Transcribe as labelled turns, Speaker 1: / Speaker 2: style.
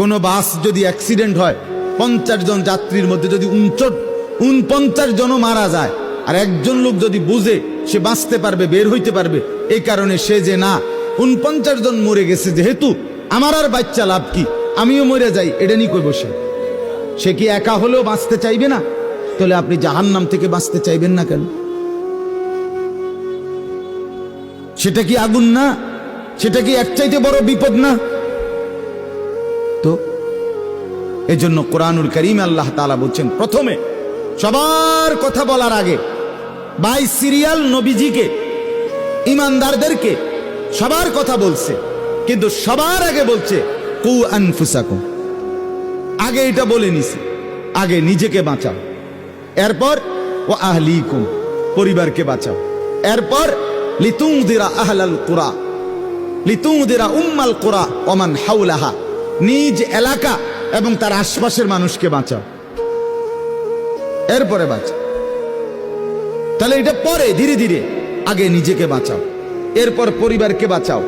Speaker 1: কোনো বাস যদি অ্যাক্সিডেন্ট হয়, পঞ্চাশ জন যাত্রীর মধ্যে যদি উনচট, উনপঞ্চাশ জনও মারা যায়, আর একজন লোক যদি বুঝে সে বাঁচতে পারবে, বের হইতে পারবে এই কারণে সে যে না, উনপঞ্চাশ জন মরে গেছে যেহেতু, আমার আর বাচ্চা লাভ কি? আমিও মরে যাই, এটা নিয়ে কই বসে সে কি একা হলেও বাঁচতে চাইবে না? তাহলে আপনি জাহান্নাম থেকে বাঁচতে চাইবেন না কেন? সেটা কি আগুন না? সেটা কি এক চাইতে বড় বিপদ না? তো এজন্য কোরআনুল করিম আল্লাহ তালা বলছেন, প্রথমে সবার কথা বলার আগে বাই সিরিয়াল নবীজিকে, ইমানদারদেরকে সবার কথা বলছে। কিন্তু সবার আগে বলছে, কু আনফুসাকুম। আগে এটা বলে নিছে, আগে নিজেকে বাঁচাও। এরপর ও আহলিকুম, পরিবারকে বাঁচাও। এরপর লিতুংদিরা আহলাল কোরা লিতুং লিতুংদিরা উম্মাল কোরা ওমান হাউলাহা নিজ এলাকা এবং তার আশপাশের মানুষকে বাঁচাও। এরপরে বাঁচাও তাহলে এটা পরে, ধীরে ধীরে আগে নিজেকে বাঁচাও। এরপর পরিবারকে বাঁচাও।